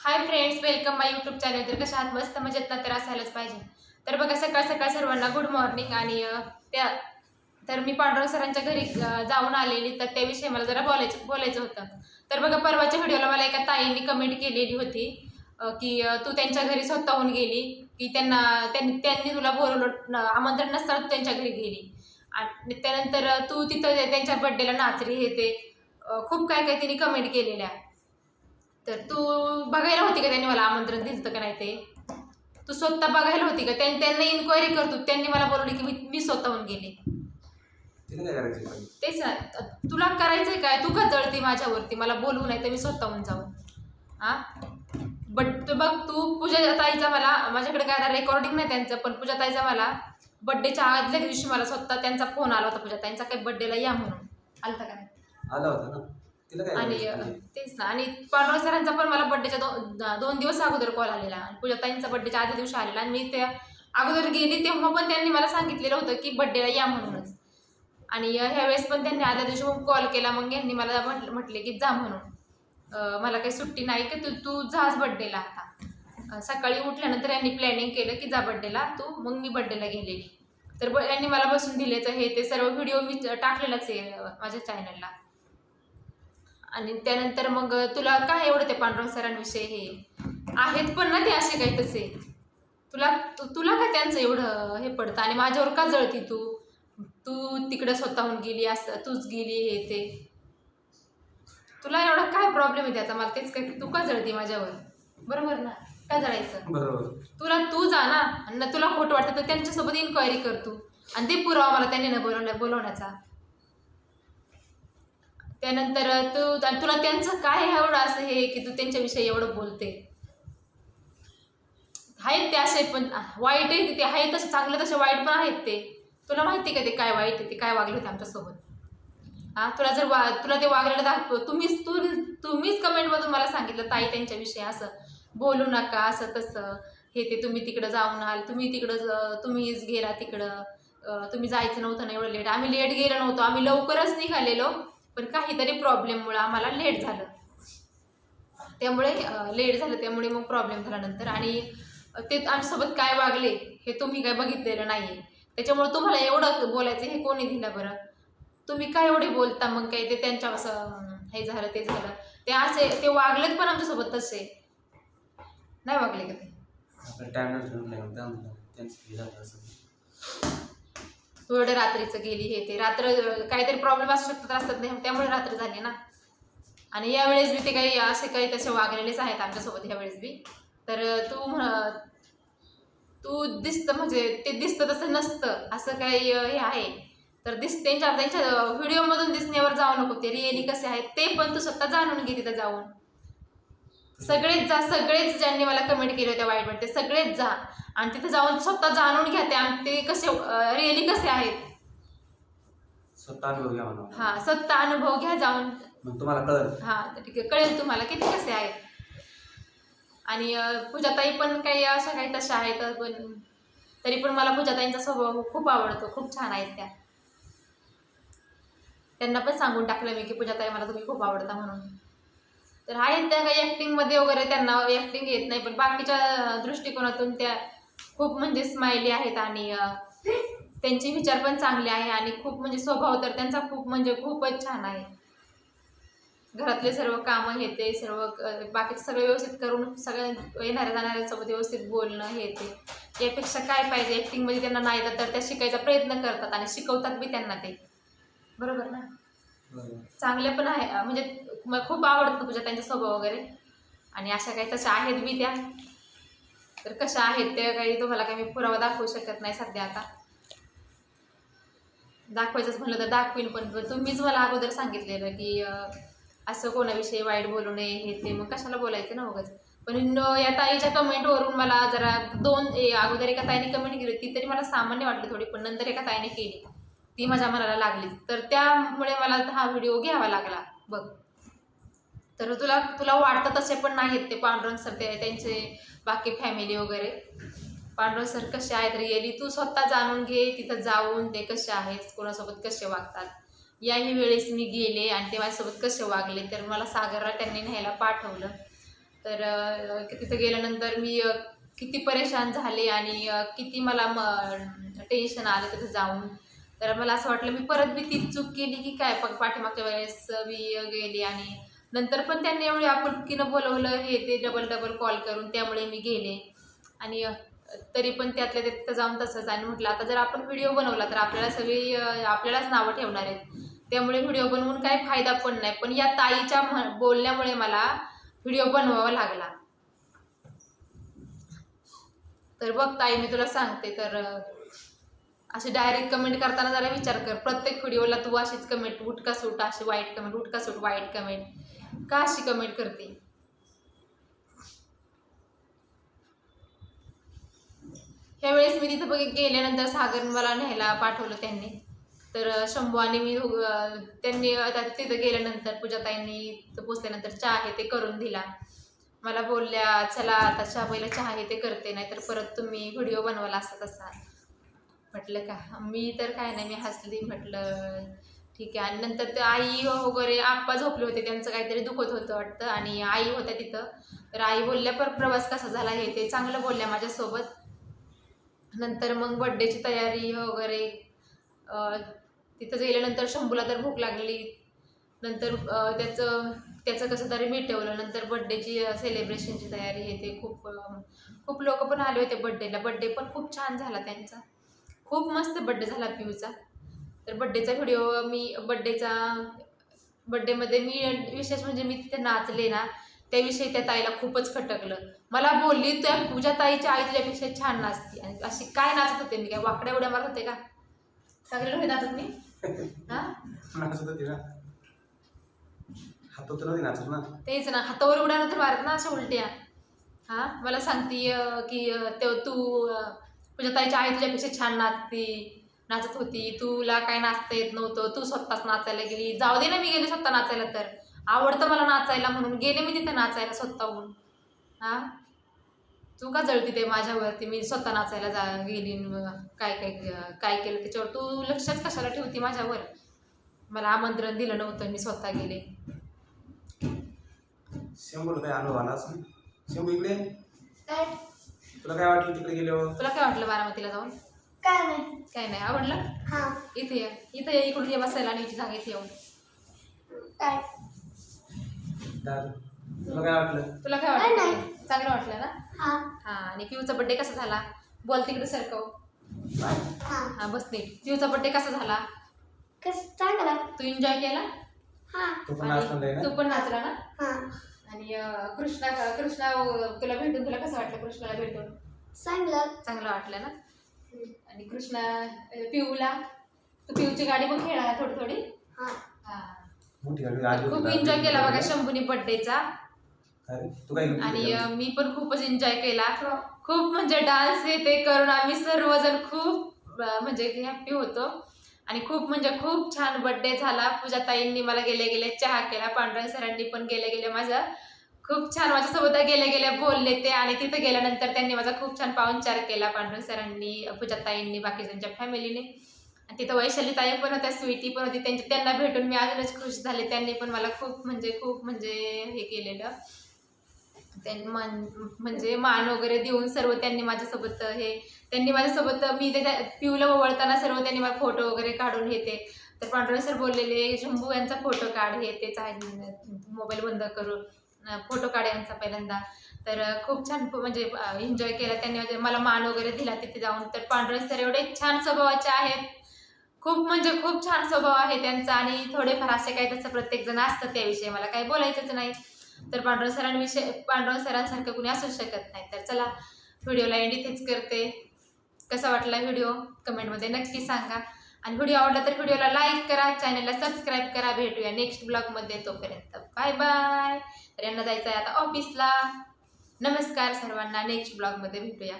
Hi friends welcome my YouTube channel तर कशा आहात मस्त मजेत ना तर असायलाच पाहिजे. तर बघा सकाळ सकाळ सर्वांना गुड मॉर्निंग आणि त्या तर मी पांडुरंग सरांच्या घरी जाऊन आलेली. तर त्याविषयी मला जरा बोलायचं बोलायचं होतं. तर बघा परवाच्या व्हिडिओला मला एका ताईंनी कमेंट केलेली होती की तू त्यांच्या घरी स्वतःहून गेली की त्यांना त्यांनी त्यांनी तुला बोलवलं आमंत्रण नसताना तू त्यांच्या घरी गेली. आणि त्यानंतर तू तिथं त्यांच्या बड्डेला नाचली हे ते. खूप काय काय तिने कमेंट केलेल्या. तर तू बघायला होती का त्यांनी मला आमंत्रण दिलं का नाही ते? तू स्वतः बघायला होती का? त्यां त्यांना इन्क्वायरी करतो त्यांनी मला बोलवली की मी मी स्वतःहून गेले. काय करायचं पण? तेच ना. तुला करायचंय काय? तू का जळती माझ्यावरती? मला बोलवू नाही तर मी स्वतःहून जाऊ. हा बट बघ तू पूजा ताईचा मला माझ्याकडे काय आता रेकॉर्डिंग नाही त्यांचं पण पूजा ताईचा मला बड्डेच्या आदल्या दिवशी मला स्वतः त्यांचा फोन आला होता पूजा ताईंचा काही बड्डेला या म्हणून. आलता का नाही? आला होता ना. आणि म्हणजे? तेच ना. आणि पांडुरंग सरांचा पण मला बड्डेच्या दोन दोन दिवस अगोदर कॉल आलेला. आणि पूजाताईंचा बड्डेच्या आधी दिवशी आलेला. आणि मी त्या अगोदर गेली तेव्हा पण त्यांनी मला सांगितलेलं होतं की बड्डेला या म्हणूनच. आणि अ, ह्या वेळेस पण त्यांनी आदल्या दिवशी मग कॉल केला. मग यांनी मला म्हटलं म्हटले की जा म्हणून. मला काही सुट्टी नाही की? तू तू जाच बड्डेला आता. सकाळी उठल्यानंतर यांनी प्लॅनिंग केलं की जा बड्डेला तू. मग मी बड्डेला गेलेली. तर यांनी मला बसून दिल्याचं हे ते सर्व व्हिडिओ मी टाकलेलाच आहे माझ्या चॅनलला आणि त्यानंतर मग तुला काय एवढं ते पांडुरंग सरांविषयी हे आहेत पण ना ते असे काही तसे? तुला तु- तुला काय त्यांचं एवढं हे पडतं? आणि माझ्यावर का जळती तू? तू तिकडं स्वतःहून गेली असं तूच गेली हे ते. तुला एवढा काय प्रॉब्लेम आहे त्याचा? मला तेच काय तू का जळती माझ्यावर? बरोबर ना? का जळायचं? बरोबर. तुला तू जा ना. आणि ना तुला खोटं वाटतं तर त्यांच्यासोबत इन्क्वायरी कर तू. आणि ते पुरावा मला त्यांनी न बोलवण्या बोलवण्याचा. त्यानंतर तू तुला त्यांचं काय एवढं असं हे की तू त्यांच्याविषयी एवढं बोलते? आहेत ते असे पण वाईट आहे ते आहेत तसे चांगले तसे वाईट पण आहेत ते. तुला माहिती का ते काय वाईट आहे? ते काय वागले होते आमच्यासोबत? हा तुला जर वा तुला ते वागलेलं दाखव तुम्हीच तू तुम्हीच कमेंटमधून मला सांगितलं ताई त्यांच्याविषयी असं बोलू नका असं तसं. हे ते तुम्ही तिकडं जाऊन आल तुम्ही तिकडं तुम्हीच गेला तिकडं. तुम्ही जायचं नव्हतं ना एवढं लेट आम्ही लेट गेलो नव्हतो आम्ही लवकरच निघालेलो. पण काहीतरी प्रॉब्लेममुळं आम्हाला लेट झालं. त्यामुळे लेट झालं त्यामुळे मग प्रॉब्लेम झाला नंतर. आणि ते आमच्यासोबत काय वागले हे तुम्ही काय बघितलेलं नाही आहे त्याच्यामुळे तुम्हाला एवढं बोलायचं हे कोणी दिलं बरं? तुम्ही काय एवढे बोलता मग काही ते त्यांच्या असं हे झालं ते झालं. ते असे ते वागलेत पण आमच्यासोबत तसे. नाही वागले का ते? एवढं रात्रीचं गेली हे ते. रात्र काहीतरी प्रॉब्लेम असू शकतात असतात नाही त्यामुळे रात्र झाली ना. आणि यावेळेस बी ते काही असे काही तसे वागलेलेच आहेत आमच्यासोबत यावेळेस बी. तर तू म्हण तू दिसतं म्हणजे ते दिसतं तसं नसतं असं काही हे आहे. तर दिस त्यांच्या त्यांच्या व्हिडिओमधून दिसण्यावर जाऊ नको ते रिअली कसे आहेत ते पण तू स्वतः जाणून घे तिथं जाऊन. सगळेच जा सगळेच ज्यांनी मला कमेंट केले होते वाईट वाईट ते सगळेच जा. आणि तिथे जाऊन स्वतः जाणून घ्या ते ते कसे रिअली कसे आहेत. स्वतः अनुभव घ्या म्हणा हा स्वतः अनुभव घ्या जाऊन. मग तुम्हाला कळलं. हा तर ठीक आहे. कळेल तुम्हाला किती कसे आहेत. आणि पूजाताई पण काही अशा काही तशा आहेत पण तरी पण मला पूजाताईंचा स्वभाव खूप आवडतो. खूप छान आहेत त्या. त्यांना पण सांगून टाकलं मी की पूजाताई मला तुम्ही खूप आवडता म्हणून. तर आहेत त्या काही ॲक्टिंगमध्ये वगैरे त्यांना ॲक्टिंग येत नाही पण बाकीच्या दृष्टिकोनातून त्या खूप म्हणजे स्माइली आहेत आणि त्यांचे विचार पण चांगले आहे आणि खूप म्हणजे स्वभाव तर त्यांचा खूप म्हणजे खूपच छान आहे. घरातले सर्व कामं हे ते सर्व अं, बाकीचं सगळं व्यवस्थित करून सगळ्या येणाऱ्या जाणाऱ्यांसोबत व्यवस्थित बोलणं हे ते. यापेक्षा काय पाहिजे? ॲक्टिंगमध्ये त्यांना नाही येत तर त्या शिकायचा प्रयत्न करतात आणि शिकवतात बी त्यांना ते. बरोबर ना? चांगले पण आहे. म्हणजे मला खूप आवडतं तुझ्या त्यांचा स्वभाव वगैरे. आणि अशा काही तशा आहेत बी त्या. तर कशा आहेत त्या काही तुम्हाला काही मी पुरावा दाखवू शकत नाही सध्या आता. दाखवायचंच म्हणलं तर दाखवीन पण तुम्हीच मला अगोदर सांगितलेलं की असं कोणाविषयी वाईट बोलू नये हे ते. मग कशाला बोलायचं ना उगाच. पण या ताईच्या कमेंटवरून मला जरा दोन अगोदर एका ताईने कमेंट केली ती तरी मला सामान्य वाटली थोडी पण नंतर एका ताईने केली. ती माझ्या मनाला लागली तर त्यामुळे मला हा व्हिडिओ घ्यावा लागला. बघ. तर तुला तुला वाटतं तसे पण नाहीत ते पांडुरंग सर ते त्यांचे बाकी फॅमिली वगैरे. पांडुरंग सर कसे आहेत रिअली तू स्वतः जाणून घे तिथं जाऊन ते कसे आहेत कोणासोबत कसे वागतात. याही वेळेस मी गेले आणि ते माझ्यासोबत कसे वागले तर मला सागरला त्यांनी न्यायला पाठवलं. तर तिथं गेल्यानंतर मी किती परेशान झाले आणि किती मला म टेन्शन आलं तिथं जाऊन. तर मला असं वाटलं मी परत मी तीच चूक केली की काय? पण पाठीमागच्या वेळेस मी गेली आणि नंतर पण त्यांनी एवढी आपुलकीनं बोलवलं हे ते डबल डबल कॉल करून त्यामुळे मी गेले. आणि तरी पण त्यातल्या त्यात तिथं जाऊन तसंच आणि म्हटलं आता जर आपण व्हिडिओ बनवला तर आपल्याला सगळी आपल्यालाच नावं ठेवणार आहेत. त्यामुळे व्हिडिओ बनवून काही फायदा पण नाही. पण या ताईच्या म्ह- बोलण्यामुळे मला व्हिडिओ बनवावा लागला. तर बघ ताई मी तुला सांगते. तर अशी असे डायरेक्ट कमेंट करताना जरा विचार कर. प्रत्येक व्हिडिओला तू अशीच कमेंट उठका सूट अशी वाईट कमेंट उठका सूट वाईट कमेंट का अशी कमेंट करते? ह्या वेळेस मी तिथं बघ गेल्यानंतर सागर मला न्यायला पाठवलं त्यांनी. तर शंभू आणि मी हो, त्यांनी आता तिथं गेल्यानंतर पूजाताईंनी तिथं पोचल्यानंतर चहा आहे ते करून दिला. मला बोलल्या चला आता चहा पहिला चहा आहे ते करते नाहीतर परत तुम्ही व्हिडिओ बनवायला असता तसा म्हटलं का मी तर काय नाही मी हसली म्हटलं ठीक आहे. आणि नंतर ते आई वगैरे आप्पा झोपले होते त्यांचं काहीतरी दुखत होतं वाटतं. आणि आई होत्या तिथं. तर आई बोलल्या पर प्रवास कसा झाला हे? ते चांगलं बोलल्या माझ्यासोबत. नंतर मग बड्डेची तयारी वगैरे तिथं गेल्यानंतर शंभूला तर भूक लागली. नंतर त्याचं त्याचं कसं तरी मिटवलं नंतर बड्डेची सेलिब्रेशनची तयारी हे ते खूप खूप लोक पण आले होते बड्डेला बड्डे पण खूप छान झाला त्यांचा. खूप मस्त बड्डे झाला पिऊचा. तर बड्डेचा व्हिडिओ मी बड्डेचा बड्डेमध्ये मी विशेष म्हणजे मी तिथे नाचले ना त्याविषयी त्या ताईला खूपच खटकलं. मला बोलली त्या पूजा ताईच्या आई तुझ्यापेक्षा छान नाचते. आणि अशी काय नाचत होते? मी काय वाकड्या उड्या मारत होते का? चांगले होते नाचत मी हा? नाचत होती ना. नाचत तेच ना हातावर उड्या नव्हते मारत ना अशा उलट्या. हा? मला सांगती की अं, ते तुझ्या ताईच्या आई तुझ्यापेक्षा छान नाचती नाचत होती. तुला काय नाचता येत नव्हतं. तू स्वतःच नाचायला गेली. जाऊ दे ना मी गेले स्वतः नाचायला तर. आवडतं मला नाचायला म्हणून. गेले मी तिथे नाचायला स्वतःहून. हा? तू का जळती ते माझ्यावरती? मी स्वतः नाचायला जा गेली काय काय काय केलं त्याच्यावर? तू लक्षच कशाला ठेवती माझ्यावर? मला आमंत्रण दिलं नव्हतं मी स्वतः गेले. शंभर काय अनुभव आला असं शंभू इकडे. काय? तुला काय वाटलं तिकडे गेल्यावर? तुला काय वाटलं बारामतीला जाऊन? काय नाही. काय नाही. आवडलं? हा. इथे ये. इथे ये इकडून ये बसायला आणि इथे जागा इथे येऊन. काय? तुला काय वाटलं? तुला काय काय वाटलं? नाही. चांगलं वाटलं ना? हा. हा. आणि पिऊचा बड्डे कसा झाला? बोल तिकडे सरकव. हा. हा बस नीट. पिऊचा बड्डे कसा झाला? कस चांगला. तू एन्जॉय केला? हा. तू पण आणि नाचणार आहे ना. तू पण नाचला ना? हा. आणि कृष्णा कृष्णा तुला भेटून तुला कसं वाटलं कृष्णाला भेटून? चांगलं. चांगलं वाटलं ना? आणि कृष्णा पिऊला? तू पिऊची गाडी पण खेळाला थोडी थोडी? हा. हा. मोठी गाडी खूप. एन्जॉय केला बघा शंभूनी बर्थडेचा अरे तू काय आणि अं, मी पण खूपच एन्जॉय केला. खूप म्हणजे डान्स हे ते करून आम्ही सर्वजण खूप अं, म्हणजे हॅप्पी होतो. आणि खूप म्हणजे खूप छान बर्थडे झाला. पूजा ताईंनी मला गेले गेले चहा केला पांढरे सरांनी पण गेले गेले माझा खूप छान माझ्यासोबत गेले गेले बोलले ते आणि तिथे गेल्यानंतर त्यांनी माझा खूप छान पाहुणचार केला पांढरे सरांनी पूजा ताईंनी बाकीच्यांच्या फॅमिलीने. आणि तिथं वैशाली ताई पण होत्या स्वीटी पण होती त्यांची त्यांना भेटून मी अजूनच खुश झाले. त्यांनी पण मला खूप म्हणजे खूप म्हणजे हे केलेलं. त्यांनी म्हणजे मान वगैरे देऊन सर्व त्यांनी माझ्यासोबत हे त्यांनी माझ्यासोबत मी ते त्या- पिऊला ओवळताना सर्व त्यांनी मला फोटो वगैरे काढून घेते. तर पांडुरंग सर बोललेले शंभू यांचा फोटो काढ हे तेच आहे. मोबाईल बंद करून फोटो काढ यांचा पहिल्यांदा. तर खूप छान म्हणजे एन्जॉय केला त्यांनी. म्हणजे मला मान वगैरे दिला तिथे जाऊन. तर पांडुरंग सर एवढे छान स्वभावाचे आहेत. खूप म्हणजे खूप छान स्वभाव आहे त्यांचा. आणि थोडेफार असे काही तसं प्रत्येक जण असतं त्याविषयी. मला काही बोलायचंच नाही. तर पांडुरंग सरांविषयी पांडुरंग सरांसारखं कुणी असू शकत नाही. तर चला व्हिडिओला एंड इथेच करते. कसा वाटला व्हिडिओ? कमेंटमध्ये नक्की सांगा. आणि व्हिडिओ आवडला तर व्हिडिओला लाईक करा चॅनलला सबस्क्राईब करा. भेटूया नेक्स्ट ब्लॉगमध्ये तोपर्यंत. Bye bye. तर यांना जायचं आहे आता ऑफिसला. नमस्कार सर्वांना. नेक्स्ट ब्लॉगमध्ये भेटूया.